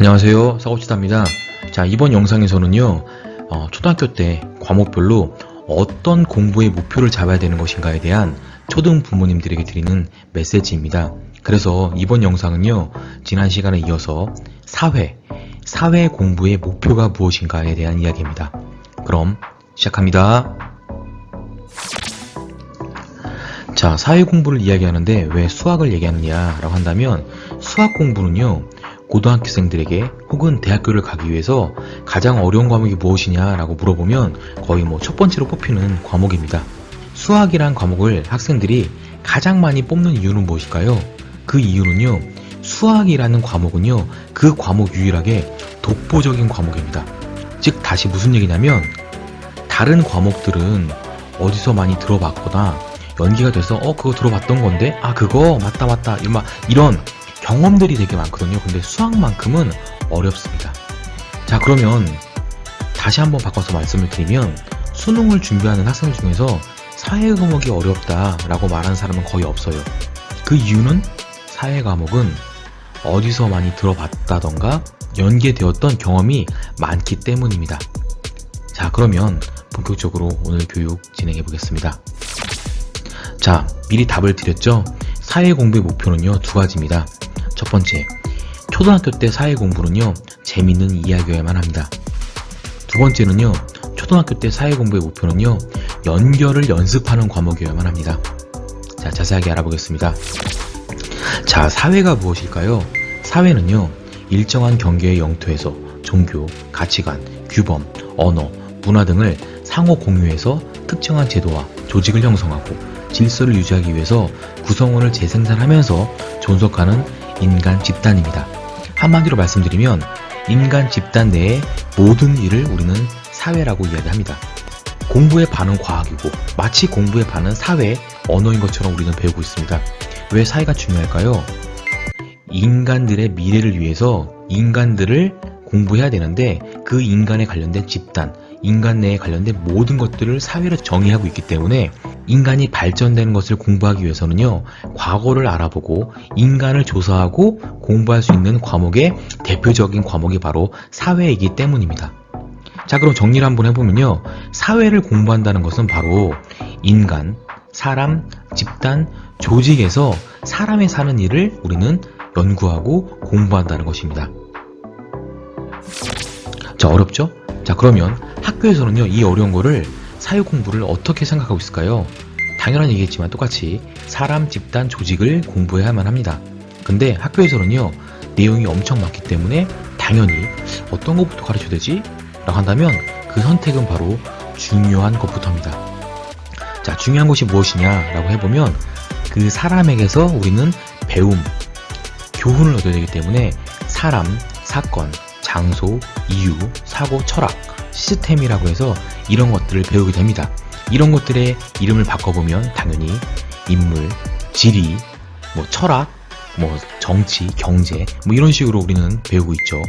안녕하세요. 사고치다입니다. 자, 이번 영상에서는요, 어, 초등학교 때 과목별로 어떤 공부의 목표를 잡아야 되는 것인가에 대한 초등 부모님들에게 드리는 메시지입니다. 그래서 이번 영상은요, 지난 시간에 이어서 사회, 사회 공부의 목표가 무엇인가에 대한 이야기입니다. 그럼 시작합니다. 자, 사회 공부를 이야기하는데 왜 수학을 얘기하느냐 라고 한다면 수학 공부는요, 고등학생들에게 혹은 대학교를 가기 위해서 가장 어려운 과목이 무엇이냐라고 물어보면 거의 뭐 첫 번째로 뽑히는 과목입니다. 수학이란 과목을 학생들이 가장 많이 뽑는 이유는 무엇일까요? 그 이유는요, 수학이라는 과목은요, 그 과목 유일하게 독보적인 과목입니다. 즉, 다시 무슨 얘기냐면, 다른 과목들은 어디서 많이 들어봤거나 연기가 돼서 어 그거 들어봤던 건데 아 그거 맞다 맞다 이런 이런 경험들이 되게 많거든요. 근데 수학만큼은 어렵습니다. 자 그러면 다시 한번 바꿔서 말씀을 드리면 수능을 준비하는 학생 중에서 사회 과목이 어렵다라고 말하는 사람은 거의 없어요. 그 이유는 사회 과목은 어디서 많이 들어봤다던가 연계되었던 경험이 많기 때문입니다. 자 그러면 본격적으로 오늘 교육 진행해 보겠습니다. 자, 미리 답을 드렸죠? 사회 공부의 목표는요, 두 가지입니다. 첫 번째, 초등학교 때 사회 공부는요, 재밌는 이야기여야만 합니다. 두 번째는요, 초등학교 때 사회 공부의 목표는요, 연결을 연습하는 과목이어야만 합니다. 자, 자세하게 알아보겠습니다. 자, 사회가 무엇일까요? 사회는요, 일정한 경계의 영토에서 종교, 가치관, 규범, 언어, 문화 등을 상호 공유해서 특정한 제도와 조직을 형성하고 질서를 유지하기 위해서 구성원을 재생산하면서 존속하는 인간 집단입니다. 한마디로 말씀드리면 인간 집단 내의 모든 일을 우리는 사회라고 이야기합니다. 공부의 반은 과학이고 마치 공부의 반은 사회, 언어인 것처럼 우리는 배우고 있습니다. 왜 사회가 중요할까요? 인간들의 미래를 위해서 인간들을 공부해야 되는데 그 인간에 관련된 집단, 인간 내에 관련된 모든 것들을 사회로 정의하고 있기 때문에 인간이 발전되는 것을 공부하기 위해서는요, 과거를 알아보고 인간을 조사하고 공부할 수 있는 과목의 대표적인 과목이 바로 사회이기 때문입니다. 자, 그럼 정리를 한번 해보면요, 사회를 공부한다는 것은 바로 인간, 사람, 집단, 조직에서 사람의 사는 일을 우리는 연구하고 공부한다는 것입니다. 자, 어렵죠? 자, 그러면 학교에서는요, 이 어려운 거를 사회 공부를 어떻게 생각하고 있을까요? 당연한 얘기겠지만 똑같이 사람, 집단, 조직을 공부해야만 합니다. 근데 학교에서는요, 내용이 엄청 많기 때문에 당연히 어떤 것부터 가르쳐야 되지? 라고 한다면 그 선택은 바로 중요한 것부터입니다. 자, 중요한 것이 무엇이냐? 라고 해보면 그 사람에게서 우리는 배움, 교훈을 얻어야 되기 때문에 사람, 사건, 장소, 이유, 사고, 철학, 시스템이라고 해서 이런 것들을 배우게 됩니다. 이런 것들의 이름을 바꿔보면 당연히 인물, 지리, 뭐 철학, 뭐 정치, 경제, 뭐 이런 식으로 우리는 배우고 있죠.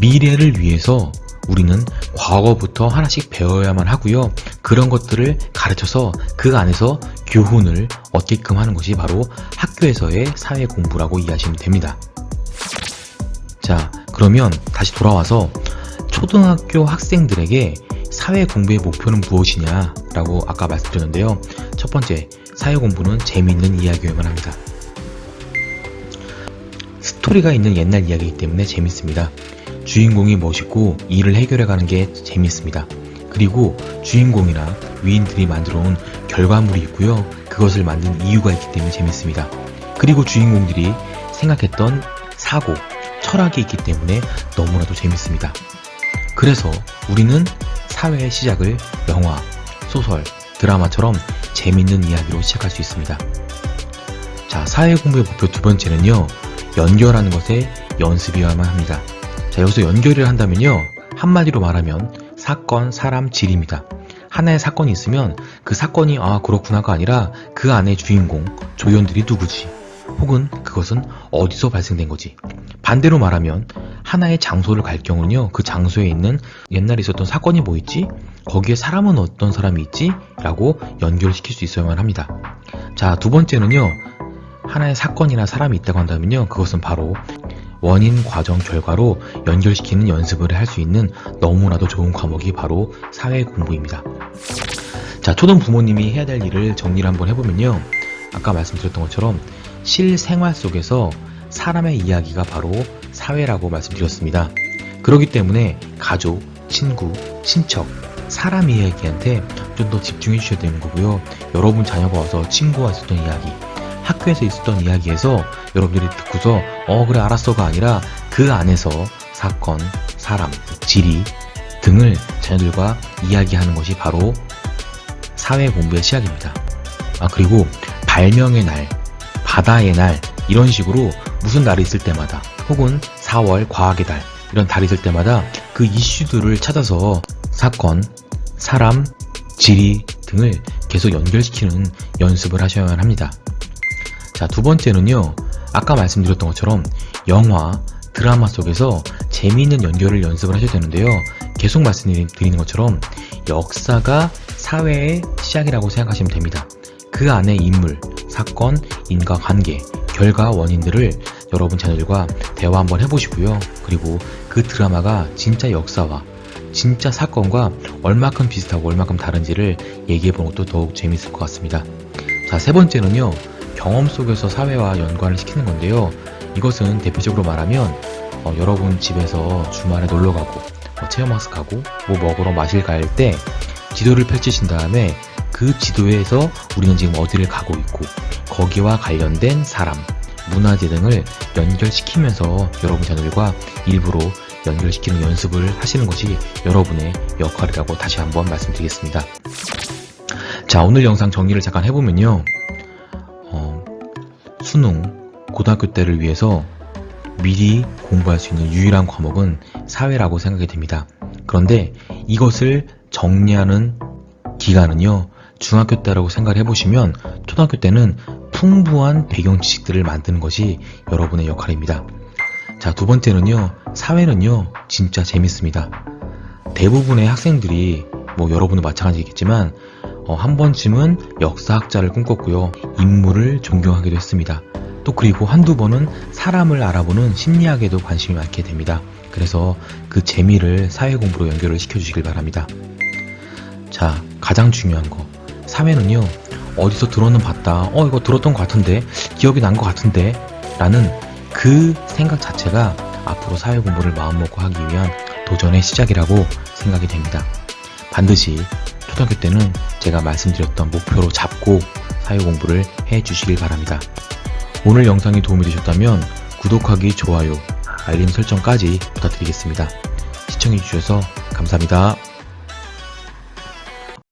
미래를 위해서 우리는 과거부터 하나씩 배워야만 하고요. 그런 것들을 가르쳐서 그 안에서 교훈을 얻게끔 하는 것이 바로 학교에서의 사회 공부라고 이해하시면 됩니다. 자, 그러면 다시 돌아와서 초등학교 학생들에게 사회 공부의 목표는 무엇이냐 라고 아까 말씀드렸는데요. 첫 번째, 사회 공부는 재미있는 이야기여야만 합니다. 스토리가 있는 옛날 이야기이기 때문에 재밌습니다. 주인공이 멋있고 일을 해결해가는 게 재밌습니다. 그리고 주인공이나 위인들이 만들어 온 결과물이 있고요. 그것을 만든 이유가 있기 때문에 재밌습니다. 그리고 주인공들이 생각했던 사고, 철학이 있기 때문에 너무나도 재밌습니다. 그래서 우리는 사회의 시작을 영화, 소설, 드라마처럼 재밌는 이야기로 시작할 수 있습니다. 자, 사회 공부의 목표 두 번째는요, 연결하는 것에 연습이어야만 합니다. 자, 여기서 연결을 한다면요, 한마디로 말하면 사건, 사람, 질입니다. 하나의 사건이 있으면 그 사건이 아, 그렇구나가 아니라 그 안에 주인공, 조연들이 누구지? 혹은 그것은 어디서 발생된 거지? 반대로 말하면 하나의 장소를 갈 경우는요, 그 장소에 있는 옛날에 있었던 사건이 뭐 있지? 거기에 사람은 어떤 사람이 있지? 라고 연결시킬 수 있어야만 합니다. 자, 두 번째는요, 하나의 사건이나 사람이 있다고 한다면요, 그것은 바로 원인, 과정, 결과로 연결시키는 연습을 할 수 있는 너무나도 좋은 과목이 바로 사회 공부입니다. 자, 초등 부모님이 해야 될 일을 정리를 한번 해보면요. 아까 말씀드렸던 것처럼 실생활 속에서 사람의 이야기가 바로 사회라고 말씀드렸습니다. 그렇기 때문에 가족, 친구, 친척, 사람 이야기한테 좀 더 집중해 주셔야 되는 거고요. 여러분 자녀가 와서 친구와 있었던 이야기, 학교에서 있었던 이야기에서 여러분들이 듣고서 어 그래 알았어가 아니라 그 안에서 사건, 사람, 지리 등을 자녀들과 이야기하는 것이 바로 사회 공부의 시작입니다. 아 그리고 발명의 날, 바다의 날 이런 식으로 무슨 날이 있을 때마다 혹은 4월 과학의 달 이런 달이 있을 때마다 그 이슈들을 찾아서 사건, 사람, 지리 등을 계속 연결시키는 연습을 하셔야만 합니다. 자, 두 번째는요. 아까 말씀드렸던 것처럼 영화, 드라마 속에서 재미있는 연결을 연습을 하셔야 되는데요. 계속 말씀드리는 것처럼 역사가 사회의 시작이라고 생각하시면 됩니다. 그 안에 인물, 사건, 인과관계, 결과, 원인들을 여러분 자녀들과 대화 한번 해보시고요. 그리고 그 드라마가 진짜 역사와 진짜 사건과 얼마큼 비슷하고 얼마큼 다른지를 얘기해보는 것도 더욱 재밌을 것 같습니다. 자, 세 번째는요. 경험 속에서 사회와 연관을 시키는 건데요. 이것은 대표적으로 말하면 어, 여러분 집에서 주말에 놀러 가고 뭐 체험학습 가고 뭐 먹으러 마실 갈 때 지도를 펼치신 다음에 그 지도에서 우리는 지금 어디를 가고 있고 거기와 관련된 사람, 문화재 등을 연결시키면서 여러분 자녀들과 일부러 연결시키는 연습을 하시는 것이 여러분의 역할이라고 다시 한번 말씀드리겠습니다. 자, 오늘 영상 정리를 잠깐 해보면요. 어, 수능, 고등학교 때를 위해서 미리 공부할 수 있는 유일한 과목은 사회라고 생각이 됩니다. 그런데 이것을 정리하는 기간은요, 중학교 때라고 생각을 해보시면 초등학교 때는 풍부한 배경 지식들을 만드는 것이 여러분의 역할입니다. 자, 두 번째는요, 사회는요, 진짜 재밌습니다. 대부분의 학생들이, 뭐 여러분도 마찬가지겠지만, 어, 한 번쯤은 역사학자를 꿈꿨고요, 인물을 존경하기도 했습니다. 또 그리고 한두 번은 사람을 알아보는 심리학에도 관심이 많게 됩니다. 그래서 그 재미를 사회 공부로 연결을 시켜주시길 바랍니다. 자, 가장 중요한 거. 사회는요, 어디서 들어는 봤다. 어, 이거 들었던 것 같은데, 기억이 난 것 같은데, 라는 그 생각 자체가 앞으로 사회 공부를 마음먹고 하기 위한 도전의 시작이라고 생각이 됩니다. 반드시 초등학교 때는 제가 말씀드렸던 목표로 잡고 사회 공부를 해 주시길 바랍니다. 오늘 영상이 도움이 되셨다면 구독하기, 좋아요, 알림 설정까지 부탁드리겠습니다. 시청해주셔서 감사합니다.